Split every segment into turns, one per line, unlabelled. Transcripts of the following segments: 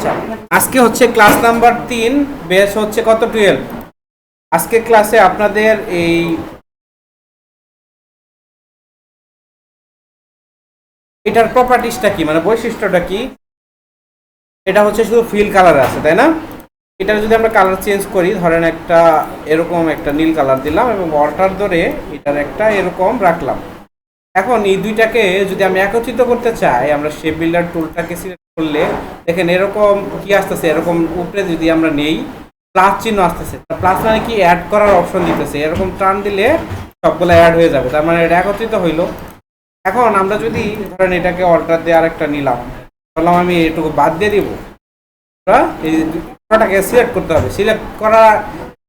আচ্ছা। আজকে হচ্ছে ক্লাস নাম্বার তিন বেস হচ্ছে কত টুয়েলভ আজকে ক্লাসে আপনাদের এই এটার প্রপার্টিসটা কি? মানে বৈশিষ্ট্যটা কি? এটা হচ্ছে শুধু ফিল কালার আছে, তাই না? এটার যদি আমরা কালার চেঞ্জ করি, ধরেন একটা এরকম একটা নীল কালার দিলাম এবং অল্টার ধরে এটার একটা এরকম রাখলাম। এখন এই দুইটাকে যদি আমি একত্রিত করতে চাই, আমরা শেপ বিল্ডার টুলটাকে সিলেক্ট করলে দেখেন এরকম কি আসতেছে, এরকম উপরে যদি আমরা নেই প্লাস চিহ্ন আসতেছে। প্লাস মানে কি অ্যাড করার অপশন দিতেছে। এরকম টান দিলে সবগুলো অ্যাড হয়ে যাবে। তার মানে এটা একত্রিত হইল। এখন আমরা যদি ধরেন এটাকে অল্টার দিয়ে আরেকটা নিলাম, বললাম আমি এটুকু বাদ দিয়ে দিব। আমরা এই দুটাকে সিলেক্ট করতে হবে। সিলেক্ট করার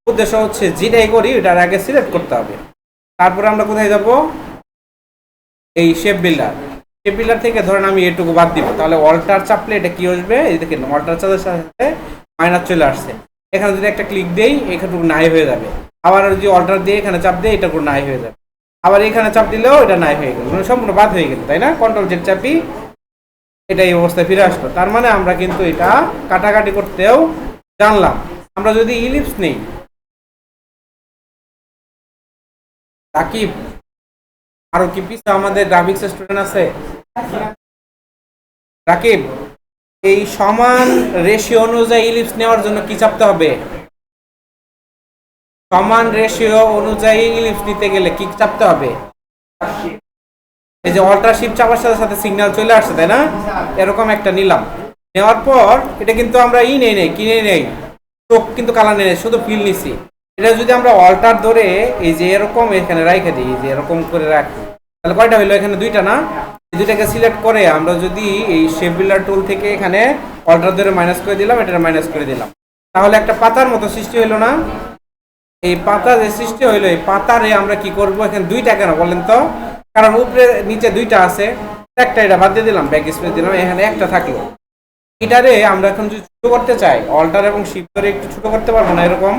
উদ্দেশ্য হচ্ছে যেটাই করি, এটার আগে সিলেক্ট করতে হবে। তারপরে আমরা কোথায় যাব? এই শেপ বিল্ডার শেপ বিল্ডার থেকে ধরেন আমি এটুকু বাদ দিব। তাহলে অল্টার চাপলে এটা কি আসবে? এই দেখেন অল্টার চাপের সাথে মাইনাস চলে আসছে। এখানে যদি একটা ক্লিক দেই, এখানটুকু নাই হয়ে যাবে। আবার যদি অল্টার দিয়ে এখানে চাপ দেই এটা নাই হয়ে যাবে। আবার এখানে চাপ দিলেও এটা নাই হয়ে গেল। মানে সম্পূর্ণ বাদ হয়ে গেল, তাই না? কন্ট্রোল জেড চাপি এটা এই অবস্থায় ফিরে আসলো। তার মানে আমরা কিন্তু এটা কাটাকাটি করতেও জানলাম। আমরা যদি ইলিপস নেই রাকিব আরও কি পিছে আমাদের গ্রাফিক্স স্টুডেন্ট আছে? রাকিব, এই সমান রেশিও অনুযায়ী ইলিপস নেওয়ার জন্য কি চাপতে হবে? সমান রেশিও অনুযায়ী ইলিপস নিতে গেলে কি চাপতে হবে? এই যে অল্টার শিপ চাপার সাথে সাথে সিগন্যাল চলে আসছে, তাই না? এরকম একটা নিলাম। নেওয়ার পর এটা কিন্তু আমরা ই নেই নেই কিনে নেই চোখ কিন্তু কালার নেই শুধু ফিল নিছি। এটা যদি আমরা অল্টার ধরে এই যে এরকম এখানে রাখে দিই যে এরকম করে রাখি, তাহলে কয়টা হইল এখানে দুইটা না? এই দুইটাকে সিলেক্ট করে আমরা যদি এই শেপ বিল্ডার টুল থেকে এখানে অল্টার ধরে মাইনাস করে দিলাম এটা মাইনাস করে দিলাম। তাহলে একটা পাতার মতো সৃষ্টি হইল না? এই পাতা যে সৃষ্টি হইল, এই পাতারে আমরা কি করব? এখানে দুইটা কেন বলেন তো? কারণ উপরে নিচে দুইটা আছে, একটা এটা বাদ দিয়ে দিলাম ব্যাক স্পেস দিলাম, এখানে একটা থাকল। এটারে আমরা এখন যদি ছোট করতে চাই, অল্টার এবং শিফট করে একটু ছোট করতে পারব না এরকম?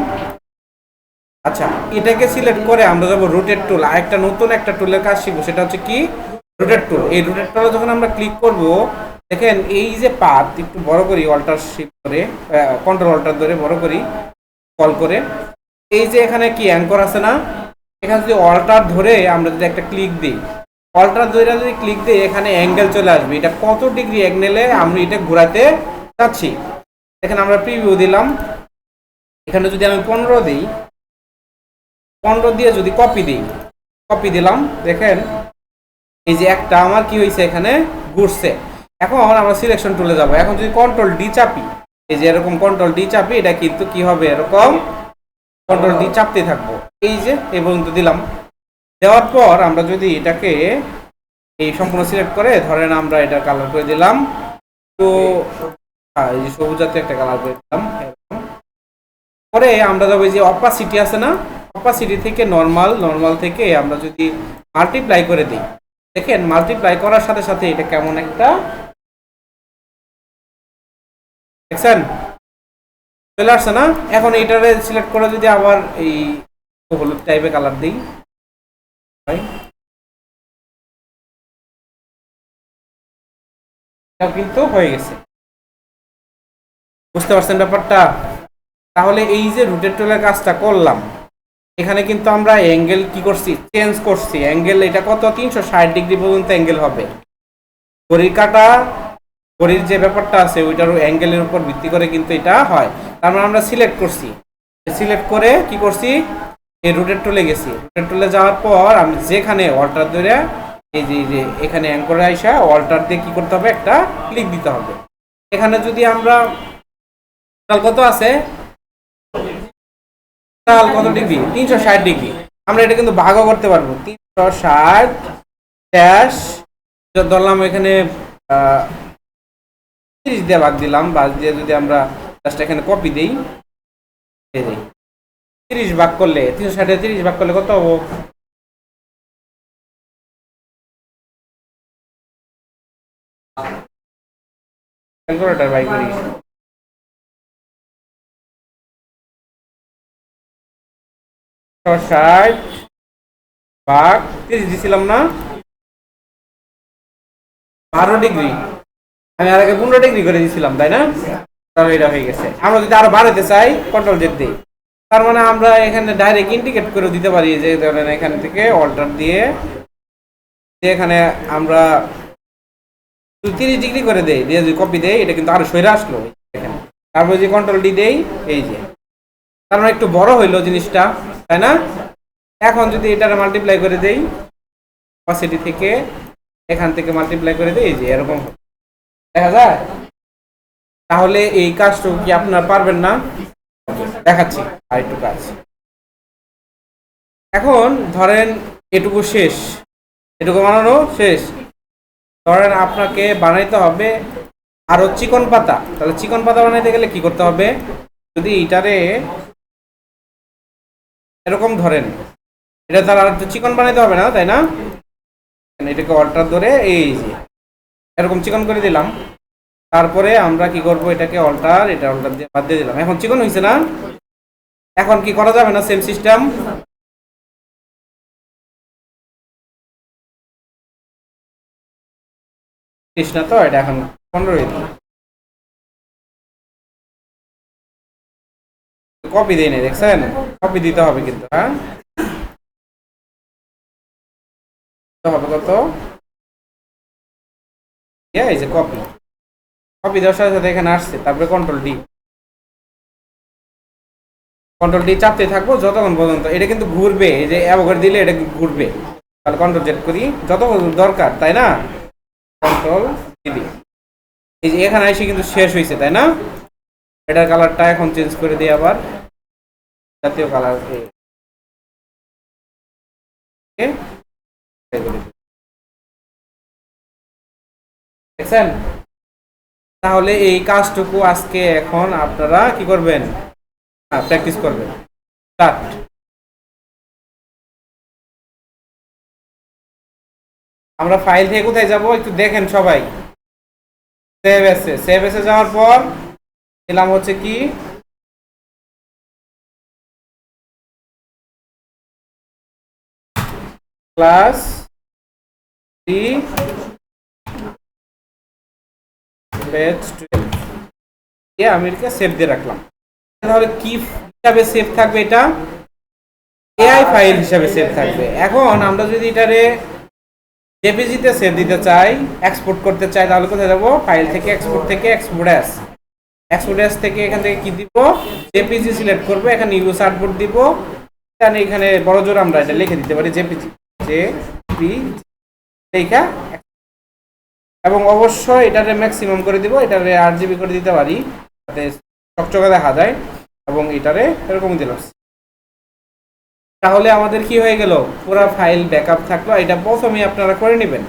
আচ্ছা এটাকে সিলেক্ট করে আমরা যাব রোটেট টুল আর একটা নতুন একটা টুলের কাজ শিখব, সেটা হচ্ছে কি? রোটেট টুল এই রোটেট টুলে যখন আমরা ক্লিক করব, দেখেন এই যে পাত একটু বড় করি অল্টার শিফট করে কন্ট্রোল অল্টার ধরে বড় করি কল করে। এই যে এখানে কি অ্যাঙ্কর আছে না? এখানে যদি অল্টার ধরে আমরা যদি একটা ক্লিক দিই অল্টার ধরে যদি ক্লিক দিই, এখানে অ্যাঙ্গেল চলে আসবে। এটা কত ডিগ্রি অ্যাঙ্গেলে আমরা এটা ঘোরাতে চাচ্ছি এখানে আমরা প্রিভিউ দিলাম। এখানে যদি আমি পনেরো দিই পনেরো দিয়ে যদি কপি দিই কপি দিলাম দেখেন এই যে একটা আমার কি হয়েছে এখানে? ঘুরছে। এখন আমরা সিলেকশন টুলে যাব। এখন যদি কন্ট্রোল ডি চাপি এই যে এরকম কন্ট্রোল ডি চাপি এটা কিন্তু কি হবে? এরকম কন্ট্রোল ডি চাপতে থাকব। এই যে এই পর্যন্ত দিলাম। দেওয়ার পর আমরা যদি এটাকে এই সম্পূর্ণ সিলেক্ট করে ধরেন আমরা এটা কালার করে দিলাম। তো হ্যাঁ, এই যে সবুজ জাতীয় একটা কালার করে দিলাম। পরে আমরা যাব যে অপাসিটি আছে না? অপাসিটি থেকে নর্মাল নর্মাল থেকে আমরা যদি মাল্টিপ্লাই করে দিই, দেখেন মাল্টিপ্লাই করার সাথে সাথে এটা কেমন একটা দেখছেন? চলে আসছে না? এখন এইটারে সিলেক্ট করে যদি আবার এই হলুদ টাইপের কালার দিই কিন্তু হয়ে গেছে। বুঝতে পারছেন ব্যাপারটা? তাহলে এই যে রুটের টোলের কাজটা করলাম এখানে কিন্তু আমরা অ্যাঙ্গেল কি করছি? চেঞ্জ করছি। অ্যাঙ্গেল এটা কত? তিনশো ষাট ডিগ্রি পর্যন্ত অ্যাঙ্গেল হবে। ঘড়ির কাটা, ঘড়ির যে ব্যাপারটা আছে, ওইটার অ্যাঙ্গেলের উপর ভিত্তি করে কিন্তু এটা হয়। তার মানে আমরা সিলেক্ট করছি। সিলেক্ট করে কি করছি? এই রুটের টুলে গেছি। রুটের টুলে যাওয়ার পর আমি যেখানে অল্টার ধরে এই যে যে, এখানে অ্যাঙ্করে আইসা অল্টার দিয়ে কি করতে হবে? একটা ক্লিক দিতে হবে। এখানে যদি আমরা কত আছে? কত ডিগ্রি? তিনশো ষাট ডিগ্রি। আমরা এটা কিন্তু ভাগও করতে পারব। তিনশো ষাট ড্যাশ ধরলাম এখানে তিরিশ দিয়ে ভাগ দিলাম ভাগ দিয়ে যদি আমরা জাস্ট এখানে কপি দিই তিরিশ ভাগ করলে, তিনশো ষাটে তিরিশ ভাগ করলে কত হব? ক্যালকুলেটার বাই করি ষাট ভাগ তিরিশ দিছিলাম না? বারো ডিগ্রি। আমি আর আগে পনেরো ডিগ্রি করে দিয়েছিলাম তাই না? তাহলে এটা হয়ে গেছে। আমরা যদি আরও বাড়াতে চাই কন্ট্রোল জেড দিই। তার মানে আমরা এখানে ডাইরেক্ট ইন্ডিকেট করে দিতে পারি যে ধরেন এখান থেকে অল্টার দিয়ে এখানে আমরা তিরিশ ডিগ্রি করে দেই, দিয়ে যদি কপি দেই, এটা কিন্তু আরও সরে আসলো। তারপর যে কন্ট্রোল ডি দেই, এই যে। মানে একটু বড় হইল জিনিসটা, তাই না? এখন যদি এটার মাল্টিপ্লাই করে দেই ক্যাপাসিটি থেকে এখান থেকে মাল্টিপ্লাই করে দেই যে এরকম দেখা যায়? তাহলে এই কাজটুকু কি আপনারা পারবেন না? দেখাচ্ছি আর একটু কাজ। এখন ধরেন এটুকু শেষ। এটুকু বানানো শেষ। ধরেন আপনাকে বানাইতে হবে আরও চিকন পাতা। তাহলে চিকন পাতা বানাইতে গেলে কি করতে হবে? যদি এটারে এরকম ধরেন। এটা তার আর একটু চিকন বানাইতে হবে না, তাই না? এটাকে অল্টার ধরে এই যে, এরকম চিকন করে দিলাম। তারপরে আমরা কি করব, এটাকে অল্টার, এটা অল্টার দিয়ে বাদ দিয়ে দিলাম। এখন চিকন হয়েছে না? এখন কি করা যাবে না, সেম সিস্টেম? কৃষ্ণা তো, এটা এখন পনেরোই কপি দিই নাই, দেখছেন? কপি দিতে হবে কিন্তু হ্যাঁ? হবে কত? এই যে কপি কপি দেওয়ার সাথে সাথে এখানে আসছে, তারপরে কন্ট্রোল ডি কন্ট্রোল ডি চাপতে থাকব যতক্ষণ পর্যন্ত, এটা কিন্তু ঘুরবে, এই যে অ্যাভোগার দিলে এটা ঘুরবে। তাহলে কন্ট্রোল জেট করি যত দরকার, তাই না? কন্ট্রোল দিদি এই যে এখানে এসে কিন্তু শেষ হয়েছে, তাই না? এটার কালারটা এখন চেঞ্জ করে দিই আবার। জাতীয় কালার দেখছেন? তাহলে এই কাজটুকু আজকে এখন আপনারা কি করবেন? প্র্যাকটিস করবেন। আমরা ফাইল থেকে কোথায় যাব? একটু দেখেন সবাই। সেভ এসে সেভ এসে যাওয়ার পর এলাম হচ্ছে কি? Class three page twelve. আমি এটাকে সেভ দিয়ে রাখলাম। তাহলে কি হিসাবে সেভ থাকবে এটা? এআই ফাইল হিসাবে সেভ থাকবে। এখন আমরা যদি এটারে জেপিজিতে সেভ দিতে চাই এক্সপোর্ট করতে চাই, তাহলে কোথায় যাব? ফাইল থেকে এক্সপোর্ট থেকে এক্সপোর্ট অ্যাস এক্সপোর্ট অ্যাস থেকে এখান থেকে কি দিব? জেপিজি সিলেক্ট করব, এখানে ইউজ আর্টবোর্ড দিব। এখানে এখানে বড় জোর আমরা এটা লিখে দিতে পারি জেপিজি। জেপি লেখা এবং অবশ্যই এটারে ম্যাক্সিমাম করে দিব, এটারে আট জিবি করে দিতে পারি, যাতে চকচকে দেখা যায়, এবং এটারে এরকম দিলাম। তাহলে আমাদের কি হয়ে গেল? পুরো ফাইল ব্যাকআপ থাকল এটা প্রথমে আপনারা করে নেবেন।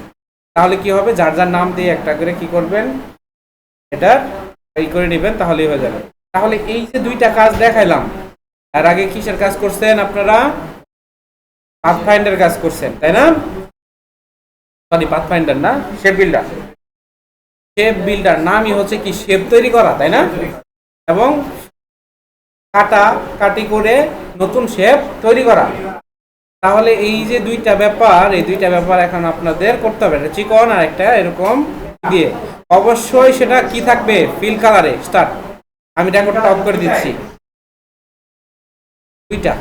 তাহলে কি হবে? যার যার নাম দিয়ে একটা করে কি করবেন? এটা এই করে নেবেন, তাহলেই হয়ে যাবে। তাহলে এই যে দুইটা কাজ দেখাইলাম, এর আগে কিসের কাজ করছেন আপনারা? পাথফাইন্ডার কাজ করছেন, তাই না? সরি পাথফাইন্ডার না শেপ বিল্ডার শেপ বিল্ডার নামই হচ্ছে কি শেপ তৈরি করা, তাই না? এবং কাটা, কাটি করে নতুন শেপ তৈরি করা। তাহলে এই যে দুইটা ব্যাপার, এই দুইটা ব্যাপার এখন আপনাদের করতে হবে। একটা চিকন আর একটা এরকম দিয়ে। অবশ্যই সেটা কি থাকবে? ফিল কালারে স্টার্ট আমি রেকর্ডটা অফ করে দিচ্ছি। দুইটা।